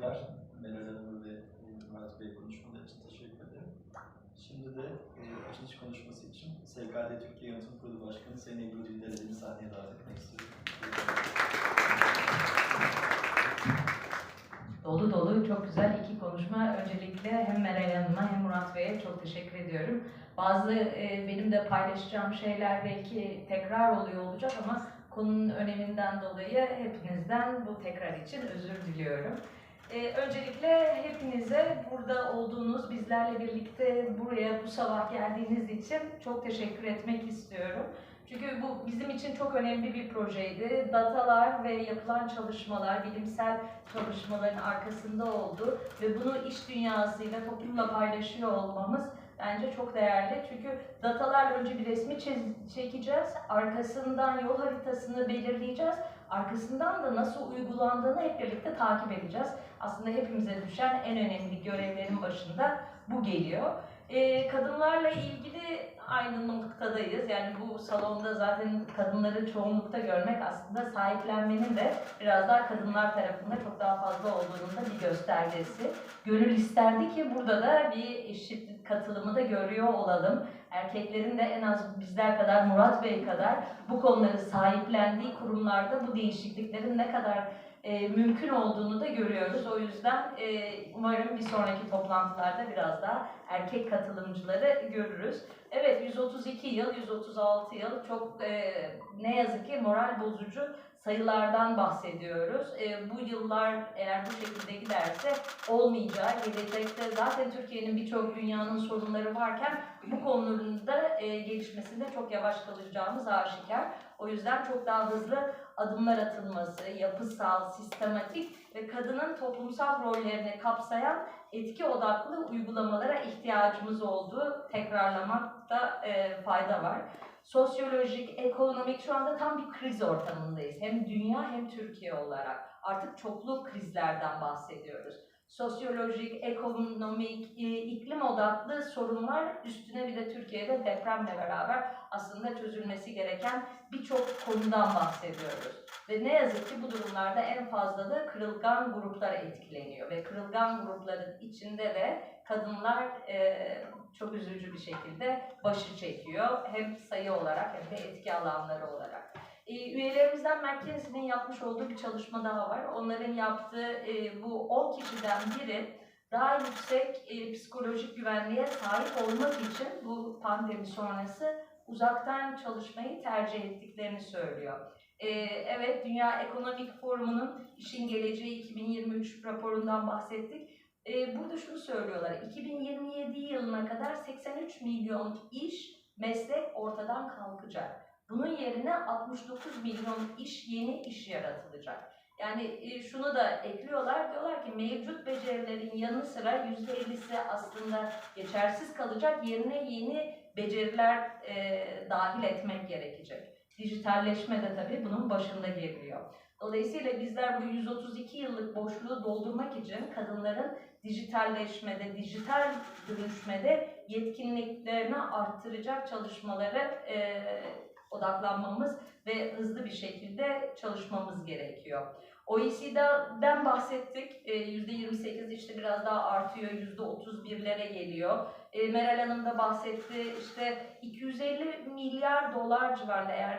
Teşekkürler Meral Hanım ve e, Murat Bey konuşmalar için teşekkür ederim. Şimdi de e, açılış konuşması için SKD Türkiye Yönetim Kurulu Başkanı Sayın Ebru Dildere'yi sahneye davet etmek istiyorum. Dolu dolu çok güzel iki konuşma. Öncelikle hem Meral Hanım'a hem Murat Bey'e çok teşekkür ediyorum. Bazı e, benim de paylaşacağım şeyler belki tekrar oluyor olacak ama konunun öneminden dolayı hepinizden bu tekrar için özür diliyorum. E, öncelikle hepinize burada olduğunuz, bizlerle birlikte buraya bu sabah geldiğiniz için çok teşekkür etmek istiyorum. Çünkü bu bizim için çok önemli bir projeydi. Datalar ve yapılan çalışmalar, bilimsel çalışmaların arkasında oldu ve bunu iş dünyasıyla, toplumla paylaşıyor olmamız bence çok değerli. Çünkü datalarla önce bir resmi çiz- çekeceğiz, arkasından yol haritasını belirleyeceğiz, arkasından da nasıl uygulandığını hep birlikte takip edeceğiz. Aslında hepimize düşen en önemli görevlerin başında bu geliyor. Ee, kadınlarla ilgili aynı noktadayız. Yani bu salonda zaten kadınları çoğunlukta görmek aslında sahiplenmenin de biraz daha kadınlar tarafında çok daha fazla olduğunun da bir göstergesi. Gönül isterdi ki burada da bir eşit katılımı da görüyor olalım. Erkeklerin de en az bizler kadar, Murat Bey kadar bu konuları sahiplendiği kurumlarda bu değişikliklerin ne kadar e, mümkün olduğunu da görüyoruz. O yüzden e, umarım bir sonraki toplantılarda biraz daha erkek katılımcıları görürüz. Evet 132 yıl, 136 yıl çok e, ne yazık ki moral bozucu sayılardan bahsediyoruz. E, bu yıllar eğer bu şekilde giderse olmayacağı, gelecekte zaten Türkiye'nin birçok dünyanın sorunları varken bu konuların da e, gelişmesinde çok yavaş kalacağımız aşikar. O yüzden çok daha hızlı adımlar atılması, yapısal, sistematik ve kadının toplumsal rollerini kapsayan etki odaklı uygulamalara ihtiyacımız olduğu tekrarlamakta e, fayda var. Sosyolojik, ekonomik şu anda tam bir kriz ortamındayız. Hem dünya hem Türkiye olarak. Artık çoklu krizlerden bahsediyoruz. Sosyolojik, ekonomik, e, iklim odaklı sorunlar üstüne bir de Türkiye'de depremle beraber aslında çözülmesi gereken birçok konudan bahsediyoruz. Ve ne yazık ki bu durumlarda en fazla da kırılgan gruplar etkileniyor. Ve kırılgan grupların içinde de kadınlar e, çok üzücü bir şekilde başı çekiyor. Hem sayı olarak hem de etki alanları olarak. E, üyelerimizden Merkez'in yapmış olduğu bir çalışma daha var. Onların yaptığı e, bu 10 kişiden biri daha yüksek e, psikolojik güvenliğe sahip olmak için bu pandemi sonrası uzaktan çalışmayı tercih ettiklerini söylüyor. Ee, evet, Dünya Ekonomik Forumu'nun İşin Geleceği 2023 raporundan bahsettik. Ee, burada şunu söylüyorlar, 2027 yılına kadar 83 milyon iş, meslek ortadan kalkacak. Bunun yerine 69 milyon iş, yeni iş yaratılacak. Yani e, şunu da ekliyorlar, diyorlar ki mevcut becerilerin yanı sıra %50'si aslında geçersiz kalacak, yerine yeni beceriler e, dahil etmek gerekecek. Dijitalleşme de tabii bunun başında geliyor. Dolayısıyla bizler bu 132 yıllık boşluğu doldurmak için kadınların dijitalleşmede, dijital dönüşmede yetkinliklerini arttıracak çalışmaları e, odaklanmamız ve hızlı bir şekilde çalışmamız gerekiyor. OECD'den bahsettik. E, %28 işte biraz daha artıyor, %31'lere geliyor. E, Meral Hanım da bahsetti. İşte 250 milyar dolar civarında eğer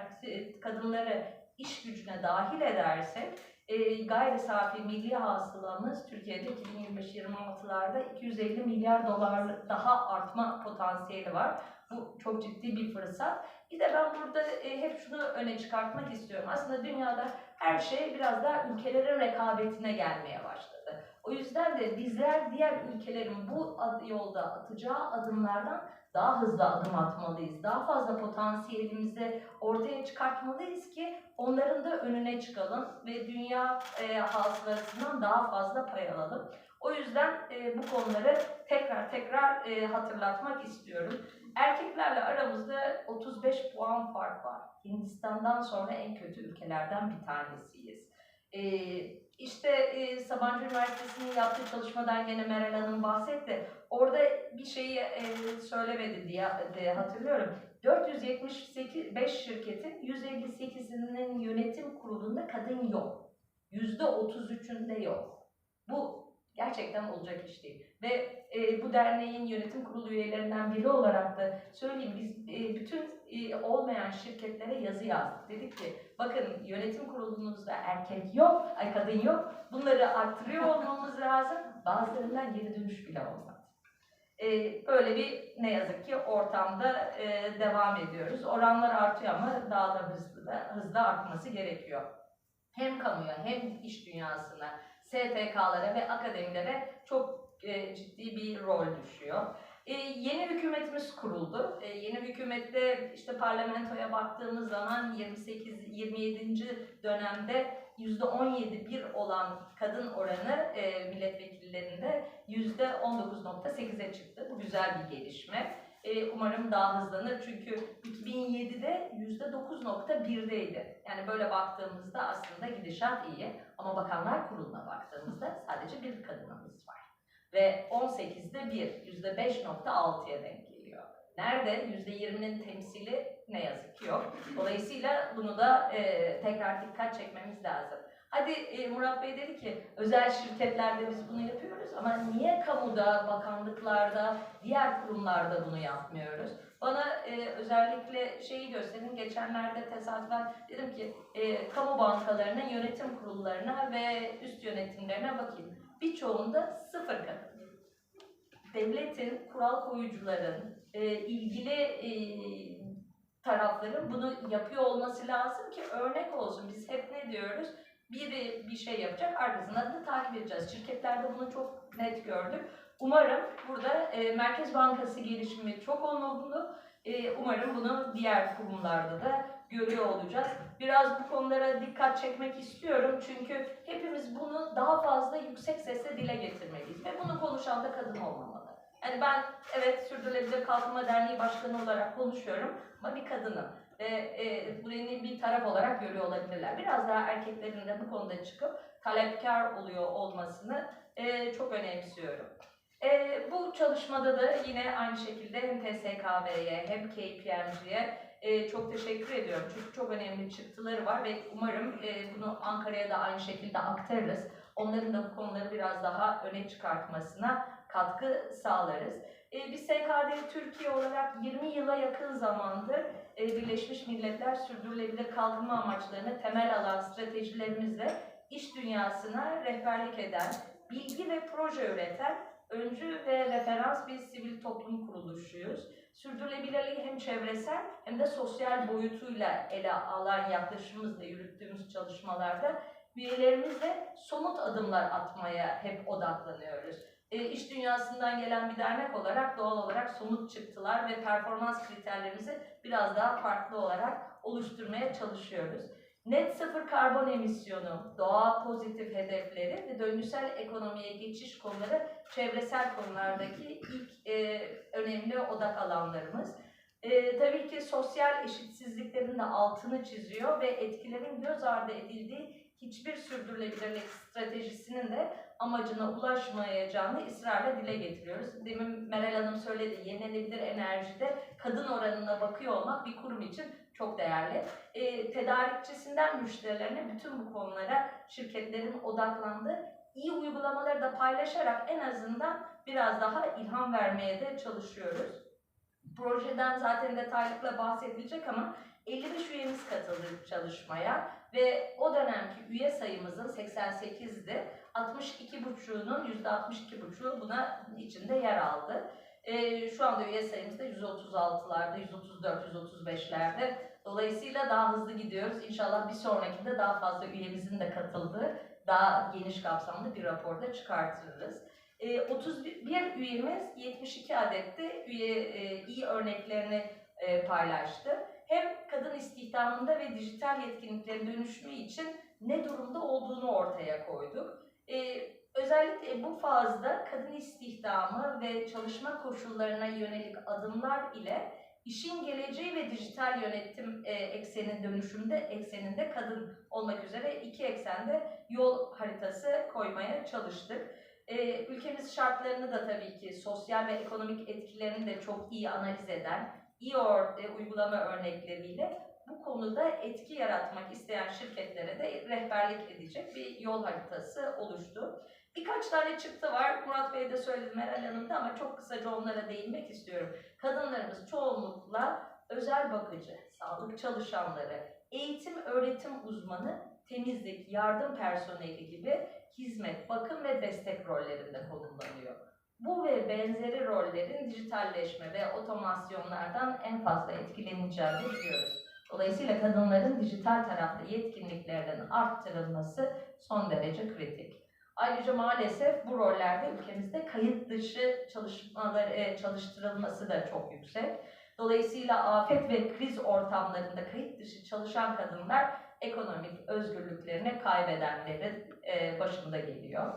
kadınları iş gücüne dahil edersek e, gayri safi milli hasılamız Türkiye'de 2025-26'larda 250 milyar dolar daha artma potansiyeli var. Bu çok ciddi bir fırsat. Bir de ben burada e, hep şunu öne çıkartmak istiyorum. Aslında dünyada her şey biraz daha ülkelerin rekabetine gelmeye başladı. O yüzden de bizler diğer ülkelerin bu yolda atacağı adımlardan daha hızlı adım atmalıyız. Daha fazla potansiyelimizi ortaya çıkartmalıyız ki onların da önüne çıkalım ve dünya e, hasılasından daha fazla pay alalım. O yüzden e, bu konuları tekrar tekrar e, hatırlatmak istiyorum. Erkeklerle aramızda 35 puan fark var. Hindistan'dan sonra en kötü ülkelerden bir tanesiyiz. E, işte e, Sabancı Üniversitesi'nin yaptığı çalışmadan gene Meral Hanım bahsetti. Orada bir şeyi e, söylemedi diye, diye hatırlıyorum. 475 şirketin 158'inin yönetim kurulunda kadın yok. %33'ünde yok. Bu Gerçekten olacak iş değil. Ve e, bu derneğin yönetim kurulu üyelerinden biri olarak da söyleyeyim biz e, bütün e, olmayan şirketlere yazı yazdık. Dedik ki bakın yönetim kurulunuzda erkek yok, ay kadın yok. Bunları arttırıyor olmamız lazım. Bazılarından geri dönüş bile olmadı. E, böyle bir ne yazık ki ortamda e, devam ediyoruz. Oranlar artıyor ama daha da hızlı da hızlı artması gerekiyor. Hem kamuya hem iş dünyasına, STK'lara ve akademilere çok e, ciddi bir rol düşüyor. E, yeni hükümetimiz kuruldu. E, yeni hükümette işte parlamentoya baktığımız zaman 28-27. dönemde %17 bir olan kadın oranı milletvekillerinde %19.8'e çıktı. Bu güzel bir gelişme. Umarım daha hızlanır çünkü 2007'de %9.1'deydi. Yani böyle baktığımızda aslında gidişat iyi ama Bakanlar Kurulu'na baktığımızda sadece bir kadınımız var. Ve 18'de 1, %5.6'ya denk geliyor. Nerede? %20'nin temsili ne yazık ki yok. Dolayısıyla bunu da e, tekrar dikkat çekmemiz lazım. Hadi e, Murat Bey dedi ki özel şirketlerde biz bunu yapıyoruz ama niye kamuda, bakanlıklarda, diğer kurumlarda bunu yapmıyoruz? Bana e, özellikle şeyi gösterin. Geçenlerde tesadüfen dedim ki e, kamu bankalarının yönetim kurullarına ve üst yönetimlerine bakayım. Birçoğunda sıfır kadın. Devletin, kural koyucuların, e, ilgili e, tarafların bunu yapıyor olması lazım ki örnek olsun. Biz hep ne diyoruz? Biri bir şey yapacak, arkasından da takip edeceğiz. Şirketlerde bunu çok net gördük. Umarım burada e, Merkez Bankası gelişimi çok olumlu. E, umarım bunu diğer kurumlarda da görüyor olacağız. Biraz bu konulara dikkat çekmek istiyorum çünkü hepimiz fazla yüksek sesle dile getirmeliyiz ve bunu konuşan da kadın olmamalı. Yani ben evet Sürdürülebilir Kalkınma Derneği Başkanı olarak konuşuyorum ama bir kadınım ve e, beni bir taraf olarak görüyor olabilirler. Biraz daha erkeklerin de bu konuda çıkıp talepkar oluyor olmasını e, çok önemsiyorum. E, bu çalışmada da yine aynı şekilde hem TSKB'ye hem KPMG'ye e, çok teşekkür ediyorum. Çünkü çok önemli çıktıları var ve umarım e, bunu Ankara'ya da aynı şekilde aktarırız. Onların da bu konuları biraz daha öne çıkartmasına katkı sağlarız. E, biz SKD Türkiye olarak 20 yıla yakın zamandır e, Birleşmiş Milletler Sürdürülebilir Kalkınma Amaçlarını temel alan stratejilerimizle iş dünyasına rehberlik eden, bilgi ve proje üreten öncü ve referans bir sivil toplum kuruluşuyuz. Sürdürülebilirliği hem çevresel hem de sosyal boyutuyla ele alan yaklaşımımızla yürüttüğümüz çalışmalarda üyelerimizle somut adımlar atmaya hep odaklanıyoruz. E, iş dünyasından gelen bir dernek olarak doğal olarak somut çıktılar ve performans kriterlerimizi biraz daha farklı olarak oluşturmaya çalışıyoruz. Net sıfır karbon emisyonu, doğa pozitif hedefleri ve döngüsel ekonomiye geçiş konuları çevresel konulardaki ilk e, önemli odak alanlarımız. E, tabii ki sosyal eşitsizliklerin de altını çiziyor ve etkilerin göz ardı edildiği hiçbir sürdürülebilirlik stratejisinin de amacına ulaşmayacağını ısrarla dile getiriyoruz. Demin Meral Hanım söyledi, yenilenebilir enerjide kadın oranına bakıyor olmak bir kurum için çok değerli. E, tedarikçisinden müşterilerine bütün bu konulara şirketlerin odaklandığı iyi uygulamaları da paylaşarak en azından biraz daha ilham vermeye de çalışıyoruz. Projeden zaten detaylıkla bahsedilecek ama 55 üyemiz katıldı çalışmaya ve o dönemki üye sayımızın 88'di. 62,5'unun %62,5'u buna içinde yer aldı. E, şu anda üye sayımız da 136'larda, 134, 135'lerde. Dolayısıyla daha hızlı gidiyoruz. İnşallah bir sonrakinde daha fazla üyemizin de katıldığı, daha geniş kapsamlı bir raporda çıkartırız. E, 31 üyemiz 72 adette üye e, iyi örneklerini e, paylaştı. Hem kadın istihdamında ve dijital yetkinliklerin dönüşümü için ne durumda olduğunu ortaya koyduk. Ee, özellikle bu fazda kadın istihdamı ve çalışma koşullarına yönelik adımlar ile işin geleceği ve dijital yönetim e, eksenin dönüşümde ekseninde kadın olmak üzere iki eksende yol haritası koymaya çalıştık. E, ülkemiz şartlarını da tabii ki sosyal ve ekonomik etkilerini de çok iyi analiz eden, iyi or, e, uygulama örnekleriyle bu konuda etki yaratmak isteyen şirketlere de rehberlik edecek bir yol haritası oluştu. Birkaç tane çıktı var. Murat Bey de söyledi, Meral Hanım da ama çok kısaca onlara değinmek istiyorum. Kadınlarımız çoğunlukla özel bakıcı, sağlık çalışanları, eğitim öğretim uzmanı, temizlik, yardım personeli gibi hizmet, bakım ve destek rollerinde konumlanıyor. Bu ve benzeri rollerin dijitalleşme ve otomasyonlardan en fazla etkileneceğini biliyoruz. Dolayısıyla kadınların dijital tarafta yetkinliklerinin arttırılması son derece kritik. Ayrıca maalesef bu rollerde ülkemizde kayıt dışı çalışmalar e, çalıştırılması da çok yüksek. Dolayısıyla afet ve kriz ortamlarında kayıt dışı çalışan kadınlar ekonomik özgürlüklerini kaybedenlerin e, başında geliyor.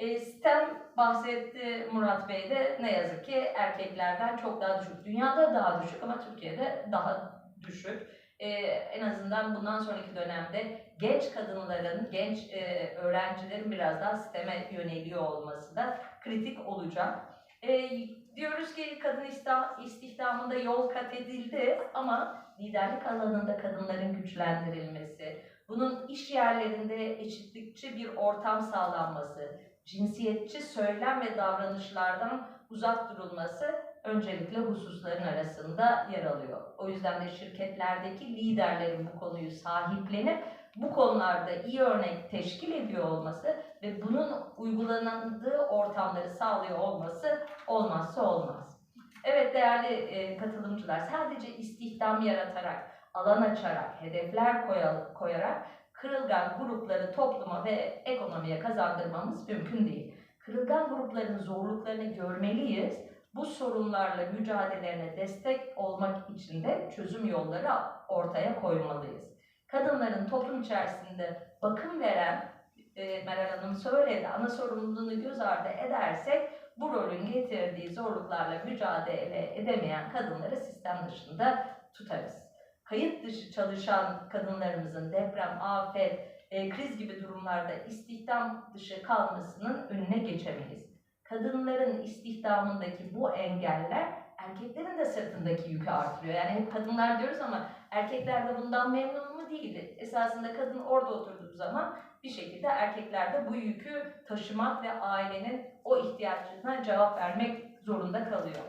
E, STEM bahsetti Murat Bey de ne yazık ki erkeklerden çok daha düşük. Dünyada daha düşük ama Türkiye'de daha düşük. E, en azından bundan sonraki dönemde genç kadınların, genç e, öğrencilerin biraz daha STEM'e yöneliyor olması da kritik olacak. E, diyoruz ki kadın istih- istihdamında yol kat edildi ama liderlik alanında kadınların güçlendirilmesi, bunun iş yerlerinde eşitlikçi bir ortam sağlanması, cinsiyetçi söylem ve davranışlardan uzak durulması öncelikle hususların arasında yer alıyor. O yüzden de şirketlerdeki liderlerin bu konuyu sahiplenip bu konularda iyi örnek teşkil ediyor olması ve bunun uygulandığı ortamları sağlıyor olması olmazsa olmaz. Evet değerli e, katılımcılar sadece istihdam yaratarak, alan açarak, hedefler koya- koyarak kırılgan grupları topluma ve ekonomiye kazandırmamız mümkün değil. Kırılgan grupların zorluklarını görmeliyiz. Bu sorunlarla mücadelelerine destek olmak için de çözüm yolları ortaya koymalıyız. Kadınların toplum içerisinde bakım veren, e, Meral Hanım söyledi, ana sorumluluğunu göz ardı edersek bu rolün getirdiği zorluklarla mücadele edemeyen kadınları sistem dışında tutarız. Kayıt dışı çalışan kadınlarımızın deprem, afet, e, kriz gibi durumlarda istihdam dışı kalmasının önüne geçemeyiz. Kadınların istihdamındaki bu engeller erkeklerin de sırtındaki yükü artırıyor. Yani hep kadınlar diyoruz ama erkekler de bundan memnun mu değildi. Esasında kadın orada oturduğu zaman bir şekilde erkekler de bu yükü taşımak ve ailenin o ihtiyacına cevap vermek zorunda kalıyor.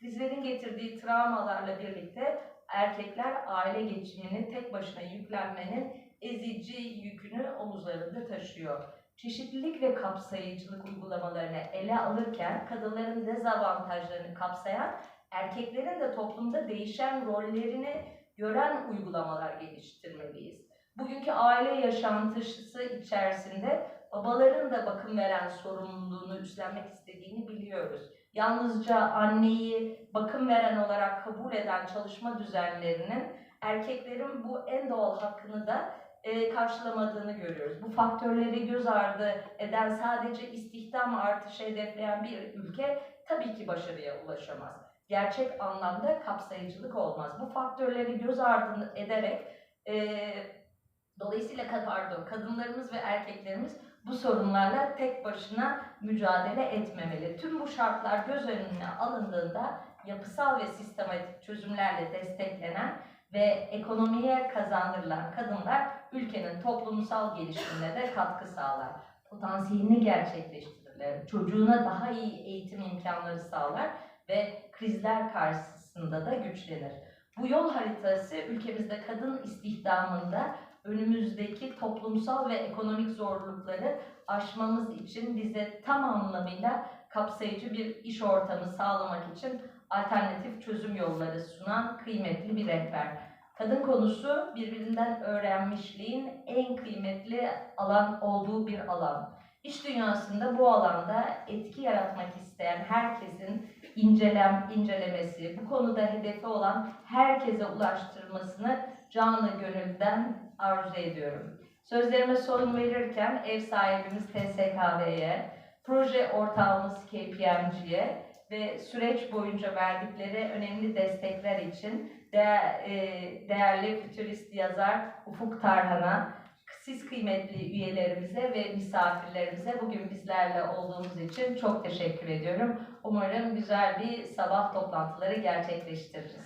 Krizlerin getirdiği travmalarla birlikte erkekler aile geçimini tek başına yüklenmenin ezici yükünü omuzlarında taşıyor. Çeşitlilik ve kapsayıcılık uygulamalarını ele alırken kadınların dezavantajlarını kapsayan, erkeklerin de toplumda değişen rollerini gören uygulamalar geliştirmeliyiz. Bugünkü aile yaşantısı içerisinde babaların da bakım veren sorumluluğunu üstlenmek istediğini biliyoruz. Yalnızca anneyi bakım veren olarak kabul eden çalışma düzenlerinin erkeklerin bu en doğal hakkını da e, karşılamadığını görüyoruz. Bu faktörleri göz ardı eden sadece istihdam artışı hedefleyen bir ülke tabii ki başarıya ulaşamaz. Gerçek anlamda kapsayıcılık olmaz. Bu faktörleri göz ardı ederek e, dolayısıyla pardon, kadınlarımız ve erkeklerimiz bu sorunlarla tek başına mücadele etmemeli. Tüm bu şartlar göz önüne alındığında yapısal ve sistematik çözümlerle desteklenen ve ekonomiye kazandırılan kadınlar ülkenin toplumsal gelişimine de katkı sağlar. Potansiyelini gerçekleştirirler. Çocuğuna daha iyi eğitim imkanları sağlar ve krizler karşısında da güçlenir. Bu yol haritası ülkemizde kadın istihdamında önümüzdeki toplumsal ve ekonomik zorlukları aşmamız için bize tam anlamıyla kapsayıcı bir iş ortamı sağlamak için alternatif çözüm yolları sunan kıymetli bir rehber. Kadın konusu birbirinden öğrenmişliğin en kıymetli alan olduğu bir alan. İş dünyasında bu alanda etki yaratmak isteyen herkesin incelem, incelemesi, bu konuda hedefi olan herkese ulaştırmasını canı gönülden arzu ediyorum. Sözlerime son verirken ev sahibimiz TSKB'ye, proje ortağımız KPMG'ye ve süreç boyunca verdikleri önemli destekler için e, değerli fütürist yazar Ufuk Tarhan'a, siz kıymetli üyelerimize ve misafirlerimize bugün bizlerle olduğunuz için çok teşekkür ediyorum. Umarım güzel bir sabah toplantıları gerçekleştiririz.